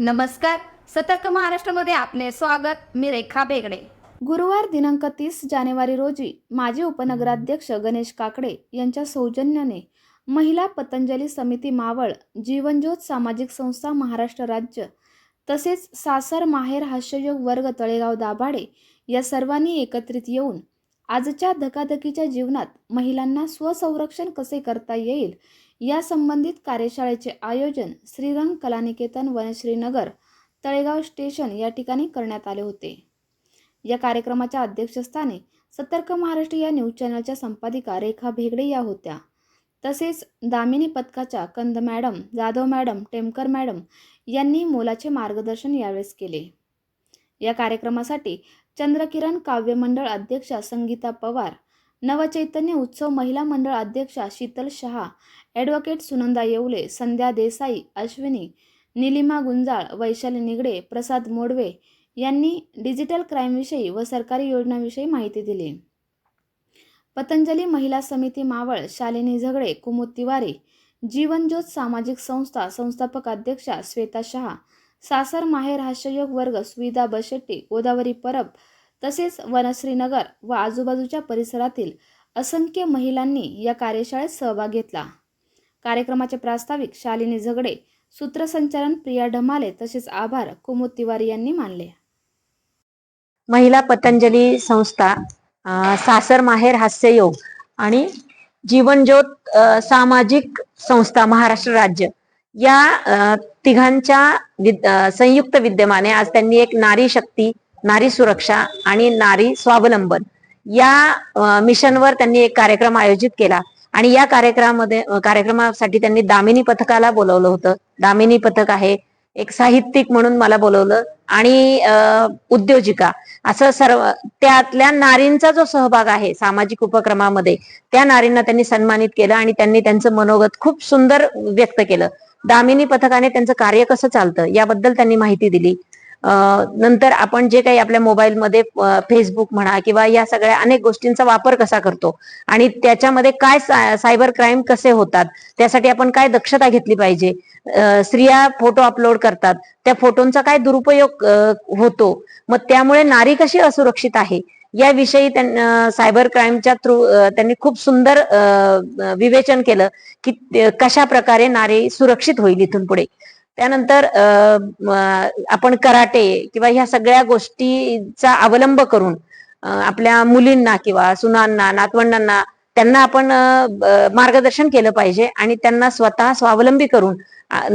नमस्कार. सतर्क महाराष्ट्रामध्ये आपले स्वागत. मी रेखा बेगडे. गुरुवार दिनांक तीस जानेवारी रोजी माजी उपनगराध्यक्ष गणेश काकडे यांच्या सौजन्याने महिला पतंजली समिती मावळ जीवनज्योत सामाजिक संस्था महाराष्ट्र राज्य तसेच सासर माहेर हास्ययोग वर्ग तळेगाव दाभाडे या सर्वांनी एकत्रित येऊन आजच्या धकाधकीच्या जीवनात महिलांना स्वसंरक्षण कसे करता येईल? या संबंधित कार्यशाळेचे आयोजन श्रीरंग कलानिकेतन वनश्रीनगर तळेगाव स्टेशन या ठिकाणी करण्यात आले होते. या कार्यक्रमाच्या अध्यक्षस्थानी सतर्क महाराष्ट्र या न्यूज चॅनलच्या संपादिका रेखा भेगडे या होत्या. तसेच दामिनी पथकाच्या Kand madam Jadhav madam Temkar madam यांनी मोलाचे मार्गदर्शन यावेळेस केले. या कार्यक्रमासाठी चंद्रकिरण काव्य मंडळ अध्यक्षा संगीता पवार नवचैतन्य उत्सव महिला मंडळ अध्यक्षा शीतल शहा ॲडव्होकेट सुनंदा येवले संध्या देसाई अश्विनी निलिमा गुंजाळ वैशाली निगडे प्रसाद मोडवे यांनी डिजिटल क्राईमविषयी व सरकारी योजनांविषयी माहिती दिली. पतंजली महिला समिती मावळ शालिनी झगडे कुमुद तिवारी जीवनज्योत सामाजिक संस्था संस्थापक अध्यक्षा श्वेता शहा सासर माहेर हास्ययोग वर्ग सुविधा बशेट्टी गोदावरी परब तसेच वनश्रीनगर व आजूबाजूच्या परिसरातील असंख्य महिलांनी या कार्यशाळेत सहभाग घेतला. कार्यक्रमाचे प्रास्ताविक शालिनी झगडे सूत्रसंचालन प्रिया ढमाले तसेच आभार कुमुद तिवारी यांनी मानले. महिला पतंजली संस्था सासर माहेर हास्ययोग आणि जीवनज्योत सामाजिक संस्था महाराष्ट्र राज्य या तिघांच्या संयुक्त विद्यमाने आज त्यांनी एक नारी शक्ती नारी सुरक्षा आणि नारी स्वावलंबन या मिशनवर त्यांनी एक कार्यक्रम आयोजित केला. आणि या कार्यक्रमामध्ये कार्यक्रमासाठी त्यांनी दामिनी पथकाला बोलवलं होतं. दामिनी पथक आहे एक साहित्यिक म्हणून मला बोलवलं आणि उद्योजिका. असं सर्व त्यातल्या नारींचा जो सहभाग आहे सामाजिक उपक्रमामध्ये त्या नारींना त्यांनी सन्मानित केलं आणि त्यांनी त्यांचं मनोगत खूप सुंदर व्यक्त केलं. दामिनी पथकाने त्यांचं कार्य कसं चालतं याबद्दल त्यांनी माहिती दिली. नंतर आपण जे काही आपल्या मोबाईलमध्ये फेसबुक म्हणा किंवा या सगळ्या अनेक गोष्टींचा वापर कसा करतो आणि त्याच्यामध्ये काय सायबर क्राईम कसे होतात त्यासाठी आपण काय दक्षता घेतली पाहिजे स्त्रिया फोटो अपलोड करतात त्या फोटोंचा काय दुरुपयोग होतो मग त्यामुळे नारी कशी असुरक्षित आहे याविषयी सायबर क्राईमच्या थ्रू त्यांनी खूप सुंदर विवेचन केलं की कशा प्रकारे नारी सुरक्षित होईल इथून पुढे. त्यानंतर आपण कराटे किंवा ह्या सगळ्या गोष्टीचा अवलंब करून आपल्या मुलींना किंवा सुनांना नातवंडांना त्यांना आपण मार्गदर्शन केलं पाहिजे आणि त्यांना स्वतः स्वावलंबी करून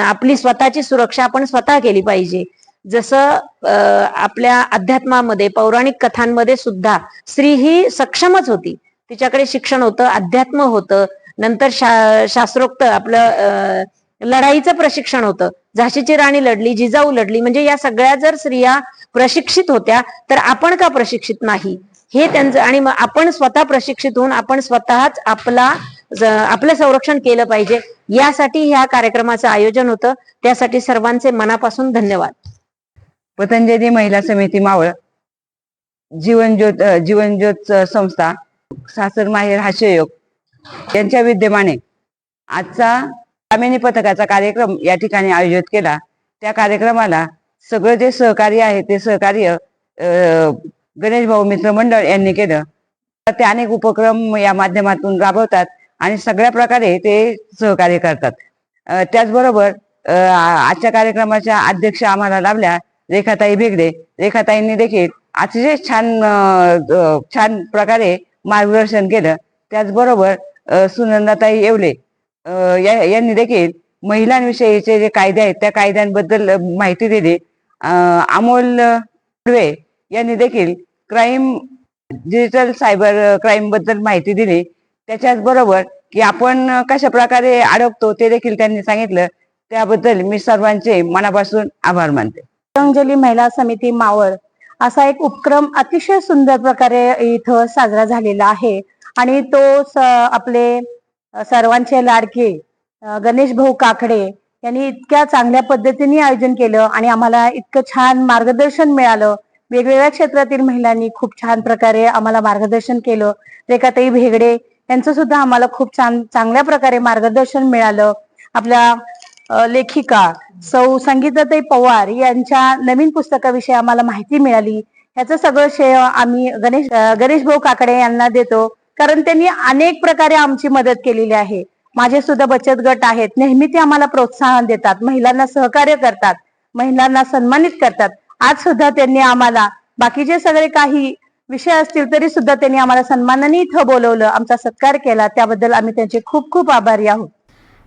आपली स्वतःची सुरक्षा आपण स्वतः केली पाहिजे. जसं अं, आपल्या अध्यात्मामध्ये पौराणिक कथांमध्ये सुद्धा स्त्री ही सक्षमच होती. तिच्याकडे शिक्षण होतं अध्यात्म होतं. नंतर शा शास्त्रोक्त आपलं अं, लढाईचं प्रशिक्षण होतं. झाशीची राणी लढली जिजाऊ लढली म्हणजे या सगळ्या जर स्त्रिया प्रशिक्षित होत्या तर आपण का प्रशिक्षित नाही? हे त्यांचं आणि मग आपण स्वतः प्रशिक्षित होऊन आपण स्वतःच आपला आपलं संरक्षण केलं पाहिजे. यासाठी ह्या कार्यक्रमाचं आयोजन होतं. त्यासाठी सर्वांचे मनापासून धन्यवाद. पतंजली महिला समिती मावळ जीवनज्योत जीवनज्योत संस्था सासर माहेर हास्ययोग यांच्या विद्यमाने आजचा कामिनी पथकाचा कार्यक्रम या ठिकाणी आयोजित केला. त्या कार्यक्रमाला सगळं जे सहकार्य आहे ते सहकार्य गणेश भाऊ मित्र मंडळ यांनी केलं. ते अनेक उपक्रम या माध्यमातून राबवतात आणि सगळ्या प्रकारे ते सहकार्य करतात. त्याचबरोबर आजच्या कार्यक्रमाच्या अध्यक्ष आम्हाला लाभल्या रेखाताई भेगडे रेखाताईंनी देखील अतिशय छान छान प्रकारे मार्गदर्शन केलं. त्याचबरोबर सुनंदाताई येवले या- यांनी देखील महिलांविषयीचे जे कायदे आहेत त्या कायद्यांबद्दल माहिती दिली. अमोल कडवे यांनी देखील क्राईम डिजिटल सायबर क्राईमबद्दल माहिती दिली. त्याच्याच बरोबर की आपण कशा प्रकारे अडकतो ते देखील त्यांनी सांगितलं. त्याबद्दल मी सर्वांचे मनापासून आभार मानते. पतंजली महिला समिती मावळ असा एक उपक्रम अतिशय सुंदर प्रकारे इथं साजरा झालेला आहे. आणि तो स- आपले सर्वांचे लाडके गणेश भाऊ काकडे यांनी इतक्या चांगल्या पद्धतीने आयोजन केलं आणि आम्हाला इतकं छान मार्गदर्शन मिळालं. वेगवेगळ्या क्षेत्रातील महिलांनी खूप छान प्रकारे आम्हाला मार्गदर्शन केलं. रेखाताई भेगडे यांचं सुद्धा आम्हाला खूप छान चांगल्या प्रकारे मार्गदर्शन मिळालं. आपल्या लेखिका सौ संगीताताई पवार यांच्या नवीन पुस्तकाविषयी आम्हाला माहिती मिळाली. ह्याचं सगळं श्रेय आम्ही गणेश गणेश भाऊ काकडे यांना देतो. कारण त्यांनी अनेक प्रकारे आमची मदत केलेली आहे. माझे सुद्धा बचत गट आहेत. नेहमी ते आम्हाला प्रोत्साहन देतात. महिलांना सहकार्य करतात. महिलांना सन्मानित करतात. आज सुद्धा त्यांनी आम्हाला बाकीचे सगळे काही विषय असतील तरी सुद्धा त्यांनी आम्हाला सन्मानाने इथं बोलवलं आमचा सत्कार केला. त्याबद्दल आम्ही त्यांचे खूप खूप आभारी आहोत.